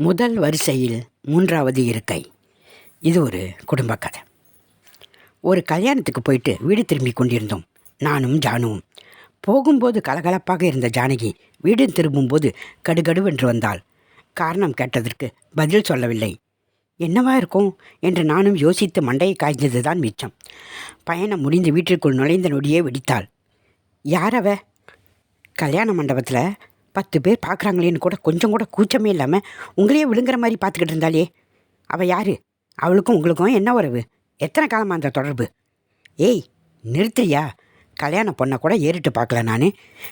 முதல் வரிசையில் மூன்றாவது இருக்கை. இது ஒரு குடும்ப கதை. ஒரு கல்யாணத்துக்கு போயிட்டு வீடு திரும்பி கொண்டிருந்தோம். நானும் ஜானுவும். போகும்போது கலகலப்பாக இருந்த ஜானகி வீடு திரும்பும்போது கடுகடுவென்று வந்தாள். காரணம் கேட்டதற்கு பதில் சொல்லவில்லை. என்னவா இருக்கும் என்று நானும் யோசித்து மண்டையை காய்ஞ்சது தான் மிச்சம். பயணம் முடிந்து வீட்டிற்குள் நுழைந்த நொடியே வெடித்தாள். யாரவ கல்யாண மண்டபத்தில் பத்து பேர் பார்க்குறாங்களேன்னு கூட கொஞ்சம் கூட கூச்சமே இல்லாமல் உங்களையே விழுங்குற மாதிரி பார்த்துக்கிட்டு இருந்தாலே அவள் யார்? அவளுக்கும் உங்களுக்கும் என்ன உறவு? எத்தனை காலமாக அந்த தொடர்பு? ஏய் நிறுத்துறியா? கல்யாண பொண்ணை கூட ஏறிட்டு பார்க்கல நான்.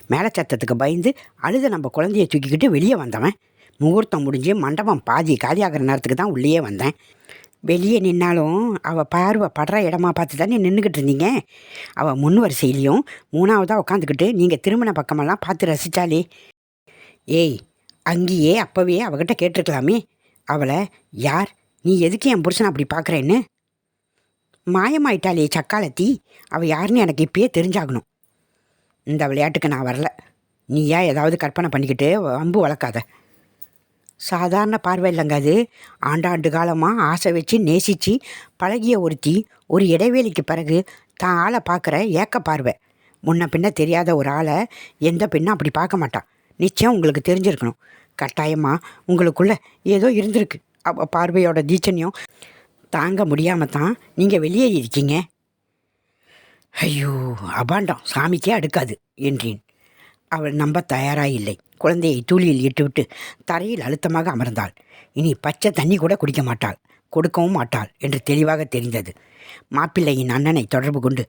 மேலே சத்தத்துக்கு பயந்து அழுத நம்ம குழந்தைய தூக்கிக்கிட்டு வெளியே வந்தவன். முகூர்த்தம் முடிஞ்சு மண்டபம் பாதி காலியாகிற நேரத்துக்கு தான் உள்ளேயே வந்தேன். வெளியே நின்னாலும் அவள் பார்வை படுற இடமா பார்த்து தானே நின்றுக்கிட்டு இருந்தீங்க? அவள் முன் வரிசையிலையும் மூணாவதாக உட்காந்துக்கிட்டு நீங்கள் திருமண பக்கமெல்லாம் பார்த்து ரசித்தாலே ஏய் அங்கேயே அப்போவே அவகிட்ட கேட்டிருக்கலாமே. அவளை யார்? நீ எதுக்கு என் புருஷனை அப்படி பார்க்குறேன்னு? மாயமாயிட்டாளே சக்காலத்தி. அவள் யாருன்னு எனக்கு இப்பயே தெரிஞ்சாகணும். இந்த விளையாட்டுக்கு நான் வரல. நீயா ஏதாவது கற்பனை பண்ணிக்கிட்டு அம்பு வளர்க்காத. சாதாரண பார்வை இல்லைங்க அது. ஆண்டாண்டு காலமாக ஆசை வச்சு நேசித்து பழகிய ஒருத்தி ஒரு இடைவேளைக்கு பிறகு தான் ஆளை பார்க்குற ஏக்க பார்வை முன்ன பின்ன தெரியாத ஒரு ஆளை எந்த பெண்ணும் அப்படி பார்க்க மாட்டான் நிச்சயம் உங்களுக்கு தெரிஞ்சிருக்கணும். கட்டாயமாக உங்களுக்குள்ளே ஏதோ இருந்திருக்கு. அப்போ பார்வையோட தீச்சன்யம் தாங்க முடியாமல் தான் நீங்கள் வெளியே இருக்கீங்க. ஐயோ அபாண்டம். சாமிக்கே அடுக்காது என்றேன். அவள் நம்ப தயாராக இல்லை குழந்தையை தூளியில் இட்டுவிட்டு தரையில் அழுத்தமாக அமர்ந்தாள். இனி பச்சை தண்ணி கூட குடிக்க மாட்டாள். கொடுக்கவும் மாட்டாள் என்று தெளிவாக தெரிந்தது. மாப்பிள்ளையின் அண்ணனை தொடர்பு கொண்டு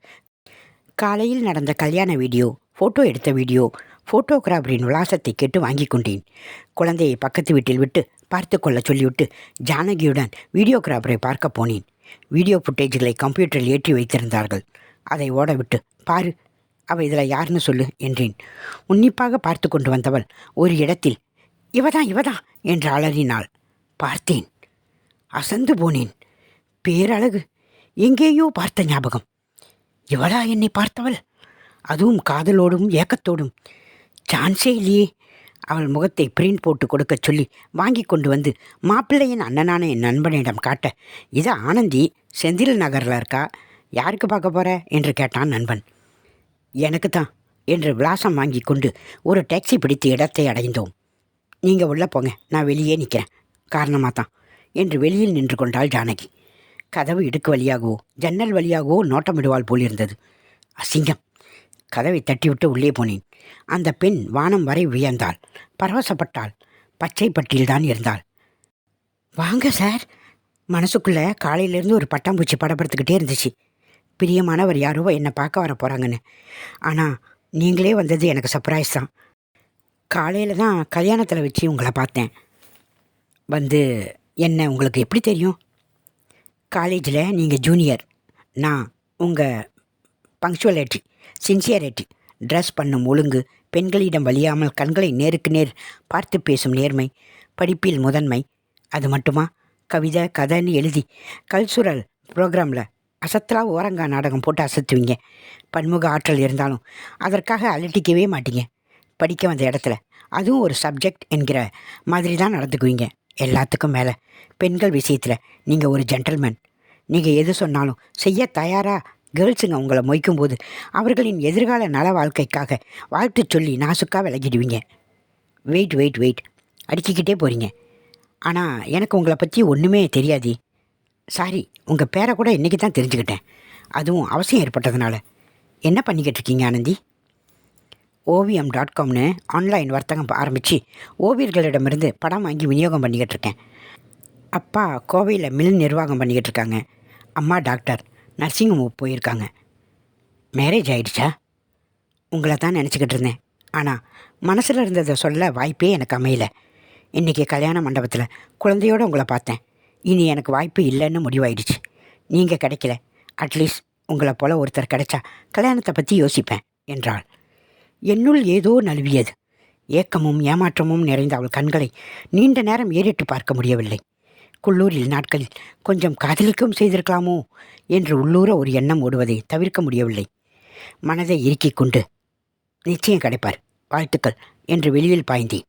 காலையில் நடந்த கல்யாண வீடியோ ஃபோட்டோ எடுத்த வீடியோ ஃபோட்டோகிராஃபரின் விலாசத்தை கேட்டு வாங்கி கொண்டேன். குழந்தையை பக்கத்து வீட்டில் விட்டு பார்த்து கொள்ள சொல்லிவிட்டு ஜானகியுடன் வீடியோகிராஃபரை பார்க்க போனேன். வீடியோ ஃபுட்டேஜ்களை கம்ப்யூட்டரில் ஏற்றி வைத்திருந்தார்கள். அதை ஓடவிட்டு பாரு அவ இதில் யாருன்னு சொல்லு என்றேன். உன்னிப்பாக பார்த்து கொண்டு வந்தவள் ஒரு இடத்தில் இவதான் இவதான் என்று அலறினாள். பார்த்தேன். அசந்து போனேன். பேரழகு. எங்கேயோ பார்த்த ஞாபகம். இவளா என்னை பார்த்தவள்? அதுவும் காதலோடும் ஏக்கத்தோடும். சான்ஸே இல்லையே. அவள் முகத்தை பிரிண்ட் போட்டு கொடுக்க சொல்லி வாங்கி கொண்டு வந்து மாப்பிள்ளையின் அண்ணனான என் நண்பனிடம் காட்ட இது ஆனந்தி செந்தில் நகரில் இருக்கா? யாருக்கு பார்க்க போகிற என்று கேட்டான் நண்பன். எனக்கு தான் என்று விலாசம் வாங்கி கொண்டு ஒரு டாக்ஸி பிடித்து இடத்தை அடைந்தோம். நீங்கள் உள்ளே போங்க நான் வெளியே நிற்கிறேன் காரணமாக தான் என்று வெளியில் நின்று கொண்டாள் ஜானகி. கதவு இடுக்கு வழியாகவோ ஜன்னல் வழியாகவோ நோட்டமிடுவாள் போலிருந்தது. அசிங்கம். கதவை தட்டிவிட்டு உள்ளே போனேன். அந்த பெண் வானம் வரை உயர்ந்தாள். பரவசப்பட்டாள். பச்சை பட்டியில்தான் இருந்தாள். வாங்க சார். மனசுக்குள்ளே காலையிலேருந்து ஒரு பட்டாம்பூச்சி படப்படுத்துக்கிட்டே இருந்துச்சு. பிரியமானவர் யாரோ என்னை பார்க்க வர போகிறாங்கன்னு ஆனால் நீங்களே வந்தது எனக்கு சர்ப்ரைஸ் தான். காலையில் தான் கல்யாணத்தில் வச்சு உங்களை பார்த்தேன். வந்து என்ன உங்களுக்கு எப்படி தெரியும்? காலேஜில் நீங்கள் ஜூனியர் நான் உங்கள் பங்க்சுவலேட்டி சின்சியரிட்டி ட்ரெஸ் பண்ணும் ஒழுங்கு பெண்களிடம் வழியாமல் கண்களை நேருக்கு நேர் பார்த்து பேசும் நேர்மை படிப்பில் முதன்மை. அது மட்டுமா? கவிதை கதைன்னு எழுதி கல்சுரல் ப்ரோக்ராமில் அசத்தலாக ஓரங்கா நாடகம் போட்டு அசத்துவீங்க. பன்முக ஆற்றல் இருந்தாலும் அதற்காக அலட்டிக்கவே மாட்டீங்க. படிக்க வந்த இடத்துல. அதுவும் ஒரு சப்ஜெக்ட் என்கிற மாதிரி தான் நடந்துக்குவீங்க. எல்லாத்துக்கும் மேலே. பெண்கள் விஷயத்தில் நீங்கள் ஒரு ஜென்டல்மேன் நீங்கள் எது சொன்னாலும் செய்ய தயாராக கேர்ள்ஸுங்க உங்களை மொய்க்கும்போது அவர்களின் எதிர்கால நல வாழ்க்கைக்காக வாழ்த்து சொல்லி நாசுக்காக விளக்கிடுவீங்க. வெயிட் வெயிட் வெயிட் அடிக்கிக்கிட்டே போகிறீங்க ஆனால் எனக்கு உங்களை பற்றி ஒன்றுமே தெரியாது. சாரி உங்கள் பேரை கூட இன்றைக்கி தான் தெரிஞ்சுக்கிட்டேன். அதுவும் அவசியம் ஏற்பட்டதுனால. என்ன பண்ணிக்கிட்டு இருக்கீங்க ஆனந்தி? ஓவியம் டாட் காம்னு ஆன்லைன் வர்த்தகம் ஆரம்பித்து ஓவியர்களிடமிருந்து படம் வாங்கி விநியோகம் பண்ணிக்கிட்டு இருக்கேன். அப்பா கோவையில் மில் நிர்வாகம் பண்ணிக்கிட்டு இருக்காங்க. அம்மா டாக்டர். நர்சிங் ஹோம் போயிருக்காங்க. மேரேஜ் ஆயிடுச்சா? உங்களை தான் நினச்சிக்கிட்டு இருந்தேன். ஆனால் மனசில் இருந்ததை சொல்ல வாய்ப்பே எனக்கு அமையல. இன்றைக்கி கல்யாண மண்டபத்தில் குழந்தையோடு உங்களை பார்த்தேன். இனி எனக்கு வாய்ப்பு இல்லைன்னு முடிவாயிடுச்சு. நீங்கள் கிடைக்கல. அட்லீஸ்ட் உங்களை போல் ஒருத்தர் கிடைச்சா கல்யாணத்தை பற்றி யோசிப்பேன் என்றாள். என்னுள் ஏதோ நழுவியது. ஏக்கமும் ஏமாற்றமும் நிறைந்த அவள் கண்களை நீண்ட நேரம் ஏறிட்டு பார்க்க முடியவில்லை. குள்ளூரில் நாட்களில் கொஞ்சம் காதலிக்கவும் செய்திருக்கலாமோ? என்று உள்ளூர ஒரு எண்ணம் ஓடுவதை தவிர்க்க முடியவில்லை. மனதை இறுக்கிக் கொண்டு நிச்சயம் கிடைப்பார் வாழ்த்துக்கள் என்று வெளியில் பாய்ந்தேன்.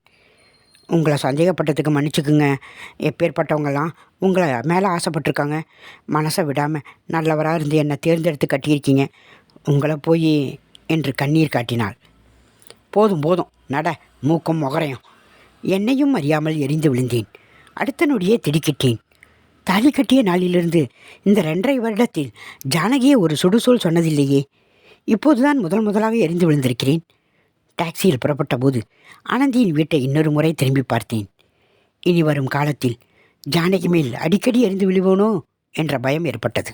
உங்களை சந்தேகப்பட்டதுக்கு மன்னிச்சுக்குங்க. எப்பேற்பட்டவங்கெல்லாம் உங்களை மேலே ஆசைப்பட்டிருக்காங்க. மனசை விடாமல் நல்லவராக இருந்து என்னை தேர்ந்தெடுத்து கட்டியிருக்கீங்க. உங்களை போய் என்று கண்ணீர் காட்டினாள். போதும் போதும். நட மூக்கும் முகரையும். என்னையும் அறியாமல் எரிந்து விழுந்தேன். அடுத்த நொடியே திடுக்கிட்டேன். தாலி கட்டிய நாளிலிருந்து இந்த ரெண்டரை வருடத்தில் ஜானகியை ஒரு சுடுசொல் சொன்னதில்லையே. இப்போதுதான் முதல் முதலாக எரிந்து விழுந்திருக்கிறேன். டாக்ஸியில் புறப்பட்ட போது ஆனந்தியின் வீட்டை இன்னொரு முறை திரும்பி பார்த்தேன். இனி வரும் காலத்தில் ஜானகி மேல் அடிக்கடி எரிந்து விழுவோனோ என்ற பயம் ஏற்பட்டது.